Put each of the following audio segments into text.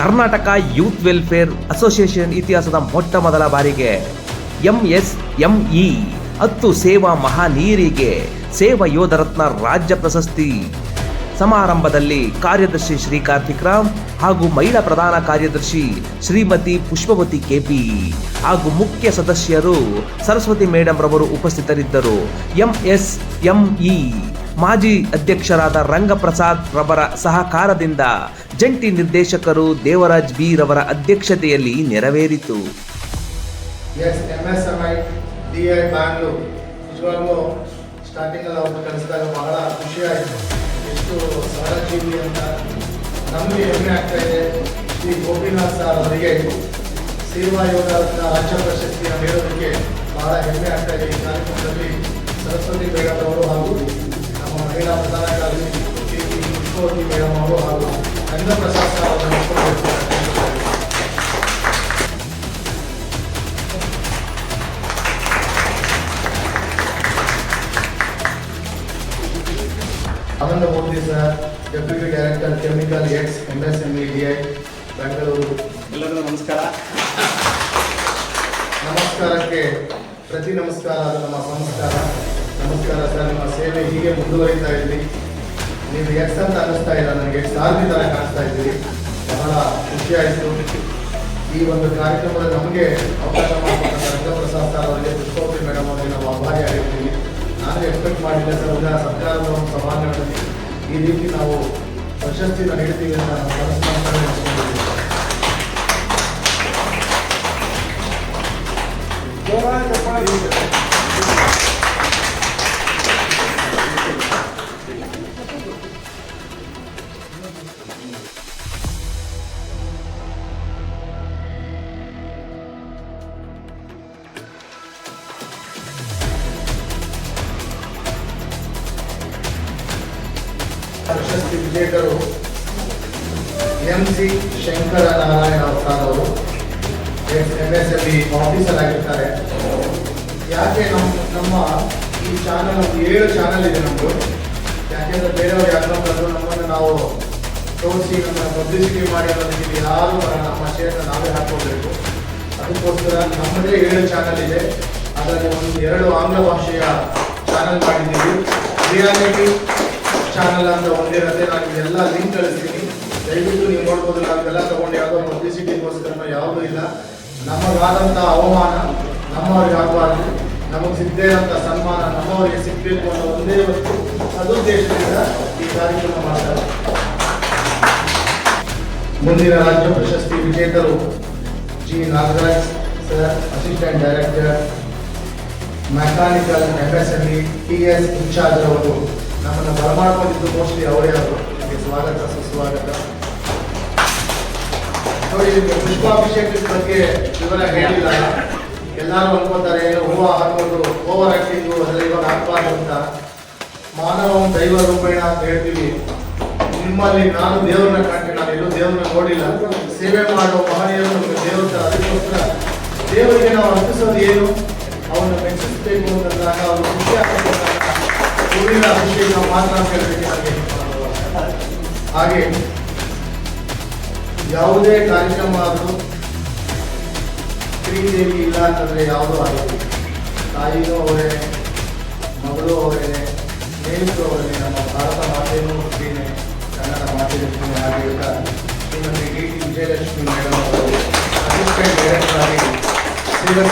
Karnataka youth welfare association ಇತಿಹಾಸದ ಮೊಟ್ಟ ಮೊದಲ ಬಾರಿಗೆ ಎಂ ಎಸ್ ಎಂ ಇ ಹತ್ತು ಸೇವಾ ಮಹಾನೀರಿಗೆ ಸೇವಾ ಯೋಧ ರತ್ನ ರಾಜ್ಯ ಪ್ರಶಸ್ತಿ. ಸಮಾರಂಭದಲ್ಲಿ ಕಾರ್ಯದರ್ಶಿ ಶ್ರೀ ಕಾರ್ತಿಕ್ ರಾಮ್ ಹಾಗೂ ಮಹಿಳಾ ಪ್ರಧಾನ ಕಾರ್ಯದರ್ಶಿ ಶ್ರೀಮತಿ ಪುಷ್ಪವತಿ ಕೆಪಿ ಹಾಗೂ ಮುಖ್ಯ ಸದಸ್ಯರು ಸರಸ್ವತಿ ಮೇಡಂ ರವರು ಉಪಸ್ಥಿತರಿದ್ದರು. ಎಂಎಸ್ಎಂಇ ಮಾಜಿ ಅಧ್ಯಕ್ಷರಾದ ರಂಗಪ್ರಸಾದ್ ರವರ ಸಹಕಾರದಿಂದ ಜಂಟಿ ನಿರ್ದೇಶಕರು ದೇವರಾಜ್ ಬಿ ರವರ ಅಧ್ಯಕ್ಷತೆಯಲ್ಲಿ ನೆರವೇರಿತು. ಬಹಳ ಸರಸ್ವತಿ ಹಾಗೂ ಮಹಿಳಾ ಪ್ರಧಾನ ಕಾರ್ಯದರ್ಶಿ ಕೆ ಪಿ ಪುಷ್ಪವತಿ ಮೇಡಮ್ ಅವರು ಹಾಗೂ ರಂಗಪ್ರಸಾದ್ ಸರ್ ಅವರನ್ನು ಒಪ್ಪಿಕೊಂಡಿದ್ದಾರೆ. Ananda Murthy sir deputy director chemical X M S M D I Bengaluru ಎಲ್ಲರಿಗೂ ನಮಸ್ಕಾರ ನಮಸ್ಕಾರಕ್ಕೆ ಪ್ರತಿ ನಮಸ್ಕಾರ ಅದು ನಮ್ಮ ಸಂಸ್ಕಾರ ನಮಸ್ಕಾರ ಸರ್, ನಿಮ್ಮ ಸೇವೆ ಹೀಗೆ ಮುಂದುವರಿತಾ ಇರಲಿ. ನೀವು ಎಕ್ಸ್ ಅಂತ ಅನ್ನಿಸ್ತಾ ಇಲ್ಲ, ನನಗೆ ಆರ್ಮಿ ಥರ ಕಾಣಿಸ್ತಾ ಇದ್ದೀರಿ. ಬಹಳ ಖುಷಿ ಆಯಿತು. ಈ ಒಂದು ಕಾರ್ಯಕ್ರಮದಲ್ಲಿ ನಮಗೆ ಅವಕಾಶ ಮಾಡಿಕೊಟ್ಟ ರಂಗಪ್ರಸಾದ್ ಸರ್ ಅವರಿಗೆ, ಪುಷ್ಪವತಿ ಮೇಡಮ್ ಅವರಿಗೆ ನಾವು ಆಭಾರಿ ಆಗಿರ್ತೀವಿ. ನಾನು ಎಕ್ಸ್ಪೆಕ್ಟ್ ಮಾಡಿದ್ದೆ ಸರ್ ಈಗ ಸರ್ಕಾರದ ಒಂದು ಸಭಾಂಗಣದಲ್ಲಿ ಈ ರೀತಿ ನಾವು ಪ್ರಶಸ್ತಿನ ನೀಡ್ತೀವಿ ಅಂತ ನಾವು ಕನಸು ವಿಜೇತರು ಎಂ ಸಿ ಶಂಕರ ನಾರಾಯಣ ಅವರು ಎಸ್ ಎಲ್ ಆಫೀಸರ್ ಆಗಿರ್ತಾರೆ. ಯಾಕೆ ನಮ್ಮ ನಮ್ಮ ಈ ಚಾನಲ್ ಒಂದು ಏಳು ಚಾನಲ್ ಇದೆ ನಮ್ಮದು ಯಾಕೆಂದ್ರೆ ಬೇರೆಯವ್ರು ಯಾರೋ ಬಂದು ನಮ್ಮನ್ನು ನಾವು ತೋರಿಸಿ ನಮ್ಮ ಪಬ್ಲಿಸಿಟಿ ಮಾಡಿ ಅನ್ನೋದಕ್ಕೆ ಯಾರು. ನಮ್ಮ ಶೇರ್ನ ನಾವೇ ಹಾಕೋಬೇಕು ಅದಕ್ಕೋಸ್ಕರ ನಮ್ಮದೇ ಏಳು ಚಾನಲ್ ಇದೆ. ಅದರಲ್ಲಿ ಒಂದು ಎರಡು ಆಂಗ್ಲ ಭಾಷೆಯ ಚಾನಲ್ ಮಾಡಿದ್ದೀವಿ. ರಿಯಾಲಿಟಿ ಚಾನಲ್ ಅಂತ ಒಂದಿರುತ್ತೆ ನಾನು ಇದೆಲ್ಲ ಲಿಂಕ್ ಕಳಿಸ್ತೀನಿ. ದಯವಿಟ್ಟು ನೀವು ನೋಡ್ಬೋದು ನಾವೆಲ್ಲ ತಗೊಂಡು ಯಾವುದೋ ಪಬ್ಲಿಸಿಟಿಗೋಸ್ಕರ ಯಾವುದೂ ಇಲ್ಲ. ನಮಗಾದಂಥ ಅವಮಾನ, ನಮ್ಮವ್ರಿಗೆ ಆಗಬಾರ್ದು. ನಮಗೆ ಸಿಗದೇ ಇರೋಂಥ ಸನ್ಮಾನ ನಮ್ಮವರಿಗೆ ಸಿಗಬೇಕು ಅನ್ನೋ ಒಂದೇ ಒಂದು ಸದುದ್ದೇಶದಿಂದ ಈ ಕಾರ್ಯಕ್ರಮ ಮಾಡ್ತಾರೆ. ಮುಂದಿನ ರಾಜ್ಯ ಪ್ರಶಸ್ತಿ ವಿಜೇತರು G. Nagaraj sir assistant director mechanical MSME T S incharge ಅವರು. ನಮ್ಮನ್ನು ಬರಮಾಡ್ಕೊಂಡಿದ್ದು ಮೋಸ್ಟ್ಲಿ ಅವರೇ ಅವರು. ನಿಮಗೆ ಸ್ವಾಗತ, ಸುಸ್ವಾಗತ. ನೋಡಿ, ನಿಮಗೆ ಪುಷ್ಪಾಭಿಷೇಕದ ಬಗ್ಗೆ ವಿವರ ಹೇಳಿಲ್ಲ. ಎಲ್ಲರೂ ಅನ್ಕೋತಾರೆ, ಏನು ಹೂವು ಹಾಕೊಂಡು ಓವರ್ ಆಕ್ಟಿಂಗು ಅದೆಲ್ಲ ಇವಾಗ ಹಾಕ್ಬಾರ್ದು ಅಂತ. ಮಾನವ ದೈವ ರೂಪೇಣ ಅಂತ ಹೇಳ್ತೀವಿ. ನಿಮ್ಮಲ್ಲಿ ನಾನು ದೇವರನ್ನ ಕಾಣ್ತೀನಿ. ನಾನು ಎಲ್ಲೂ ದೇವರನ್ನ ನೋಡಿಲ್ಲ. ಸೇವೆ ಮಾಡೋ ಮಹನೀಯರು ನಮಗೆ ದೇವರ. ಅದಕ್ಕೋಸ್ಕರ ದೇವರಿಗೆ ನಾವು ಅರ್ಪಿಸೋದು ಏನು? ಅವನ್ನ ಮೆಚ್ಚಿಸಬೇಕು ಅಂತಂದಾಗ ಅವರು ಖುಷಿ ಆಗ್ತಕ್ಕಂತಹ ಹೂವಿನ ಅಭಿಷೇಕ ಮಾತ್ರ ಹಾಗೆ. ಯಾವುದೇ ಕಾರ್ಯಕ್ರಮ ಆದರೂ ಶ್ರೀದೇವಿ ಇಲ್ಲ ಅಂತಂದರೆ ಯಾವುದೂ ಆಗಿದೆ ತಾಯಿಯೂ ಅವರೇ, ಮಗಳು ಅವರೇ, ಸ್ನೇಹಿತರು ಅವರೇ, ನಮ್ಮ ಭಾರತ ಮಾತೆಯೂ ಹುಟ್ಟಿನೇ ಕನ್ನಡ ಮಾತೆ ಲಕ್ಷ್ಮಿ ಆಗಿರುತ್ತ? Shrimati D T Vijayalakshmi madam ಅವರು ಅಸಿಸ್ಟೆಂಟ್ ಡೈರೆಕ್ಟರ್ ಆಗಿ ಸೇವೆ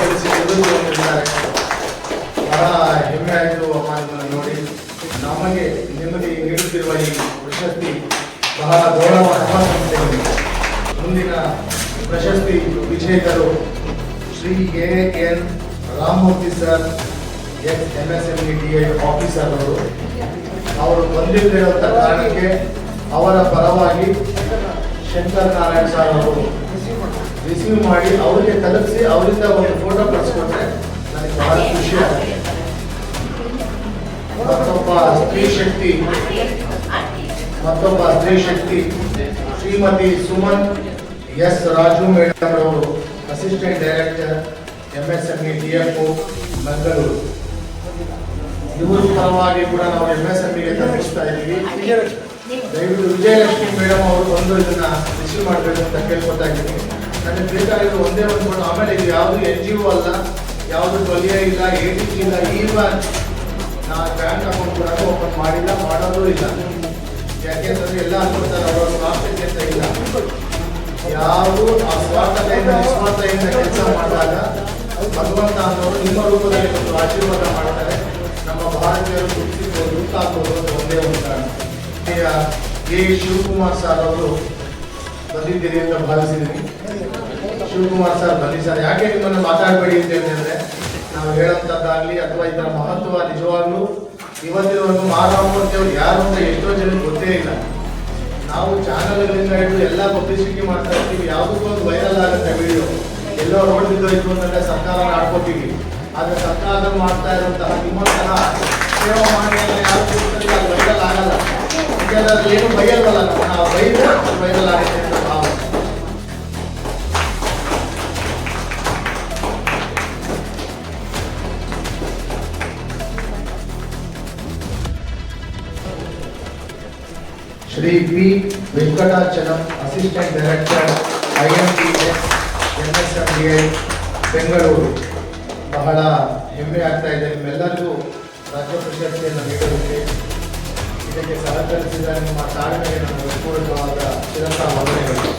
ಬಹಳ ಹೆಮ್ಮೆ ಆಯಿತು ಅಮ್ಮ ನಮಗೆ ನಿಮಗೆ ನೀಡುತ್ತಿರುವ ಈ ಪ್ರಶಸ್ತಿ ಬಹಳ ಗೌರವ ಮುಂದಿನ ಪ್ರಶಸ್ತಿ ವಿಜೇತರು Shri A N Ramamurthy sir, S M S M D I officer ಅವರು. ಅವರು ಬಂದಿರದಿರುವಂಥ ಕಾರಣಕ್ಕೆ ಅವರ ಪರವಾಗಿ ಶಂಕರ್ ನಾರಾಯಣ್ ಸರ್ ಅವರು ರಿಸೀವ್ ಮಾಡಿ, ಅವರಿಗೆ ತಲುಪಿಸಿ, ಅವರಿಂದ ಒಂದು ಫೋಟೋ ಕಳಿಸ್ಕೊಟ್ರೆ ನನಗೆ ಬಹಳ ಖುಷಿ ಆಗುತ್ತೆ. ಮತ್ತೊಬ್ಬ ಸ್ತ್ರೀ ಶಕ್ತಿ. ಮತ್ತೊಬ್ಬ ಸ್ತ್ರೀ ಶಕ್ತಿ. ಶ್ರೀಮತಿ ಸುಮನ್ ಎಸ್ ರಾಜು ಮೇಡಮ್ ಅವರು assistant director M S M E D F Bengaluru ಇವರು ಪರವಾಗಿ ಕೂಡ ನಾವು ಎಂ ಎಸ್ ಎಂ ಇಗೆ ತಲುಪಿಸ್ತಾ ಇದ್ದೀವಿ. ದಯವಿಟ್ಟು ವಿಜಯಲಕ್ಷ್ಮಿ ಮೇಡಮ್ ಅವರು ಬಂದು ಇದನ್ನ ರಿಸೀವ್ ಮಾಡಬೇಕು ಅಂತ ಕೇಳ್ಕೊತಾ ಇದ್ದೀನಿ. ನನಗೆ ಬೇಕಾಗಿರೋ ಒಂದೇ ಒಂದು ಆಮೇಲೆ ಇದು ಯಾವುದು ಎನ್ ಜಿ ಒ ಅಲ್ಲ, ಯಾವುದು ಬಲಿಯ ಇಲ್ಲ ಟಿ ಇಲ್ಲ ಈವನ್ ನಾ ಬ್ಯಾಂಕ್ ಅಕೌಂಟ್ ಕೂಡ ಓಪನ್ ಮಾಡಿಲ್ಲ, ಮಾಡೋದು ಇಲ್ಲ. ಯಾಕೆಂತಂದ್ರೆ ಎಲ್ಲ ಅನ್ಕೊಳ್ತಾರೆ ಅವರ ಸ್ವಾರ್ಥಕ್ಕೆ ಅಂತ ಇಲ್ಲ. ಯಾರು ಆ ಸ್ವಾರ್ಥತೆಯಿಂದ ನಿಸ್ವಾರ್ಥತೆಯಿಂದ ಕೆಲಸ ಮಾಡಿದಾಗ ಭಗವಂತ ಅನ್ನೋರು ನಿಮ್ಮ ರೂಪದಲ್ಲಿ ಒಂದು ಆಶೀರ್ವಾದ ಮಾಡ್ತಾರೆ. ನಮ್ಮ ಭಾರತೀಯರು ಗುರುತಿಸೋದು ಗುರುತಾಕೋದು ಅಂತ ಒಂದೇ ಒಂದು ಕಾರಣ. ಎ ಶಿವಕುಮಾರ್ ಸರ್ ಅವರು ಬಂದಿದ್ದೀರಿ ಅಂತ ಭಾವಿಸಿದ್ದೀನಿ ಶಿವಕುಮಾರ್ ಸರ್ ಬನ್ನಿ ಸರ್ ಯಾಕೆ ನಿಮ್ಮನ್ನು ಮಾತಾಡಬೇಡಿ ಅಂತ ಹೇಳಿದ್ರೆ ನಾವು ಹೇಳೋಂಥದ್ದಾಗಲಿ ಅಥವಾ ಇದರ ಮಹತ್ವ ನಿಜವಾಗ್ಲೂ ಇವತ್ತಿನವರೆಗೂ ಅವರು ಯಾರು ಅಂತ ಎಷ್ಟೋ ಜನಕ್ಕೆ ಗೊತ್ತೇ ಇಲ್ಲ. ನಾವು ಚಾನಲ್ಗಳಿಂದ ಹಿಡಿದು ಎಲ್ಲ ಪಬ್ಲಿಸಿಟಿ ಮಾಡ್ತಾ ಇರ್ತೀವಿ. ಯಾವುದಕ್ಕೂ ಒಂದು ವೈರಲ್ ಆಗುತ್ತೆ ವಿಡಿಯೋ ಎಲ್ಲೋ ರೋಡ್ ಬಿದ್ದೋಯ್ತು ಅಂತಂದ್ರೆ ಸರ್ಕಾರ ಆಡ್ಕೋತೀವಿ ಆದರೆ ಸರ್ಕಾರ ಮಾಡ್ತಾ ಇರುವಂತಹ ನಿಮ್ಮಂತಹ ಸೇವಾ ಮಾಡಿದ್ರೆ ಯಾರು ವೈರಲ್ ಆಗಲ್ಲ. ಏನು ಬೈಯಲ್ವಲ್ಲ ನಾವು ವೈರಲ್ ಆಗುತ್ತೆ. Shri P Venkatachalam assistant director I M T S N S M D I Bengaluru. ಬಹಳ ಹೆಮ್ಮೆ ಆಗ್ತಾ ಇದೆ. ನಿಮ್ಮೆಲ್ಲರಿಗೂ ರಾಜ್ಯ ಪ್ರಶಸ್ತಿಯನ್ನು ನೀಡೋದಕ್ಕೆ ಇದಕ್ಕೆ ಸಹಕರಿಸಿದ ನಿಮ್ಮ ತಾಳ್ಮೆಗೆ ನಾನು ಪೂರ್ವಕವಾದ ಶಿರಸ ವಂದನೆಗಳು.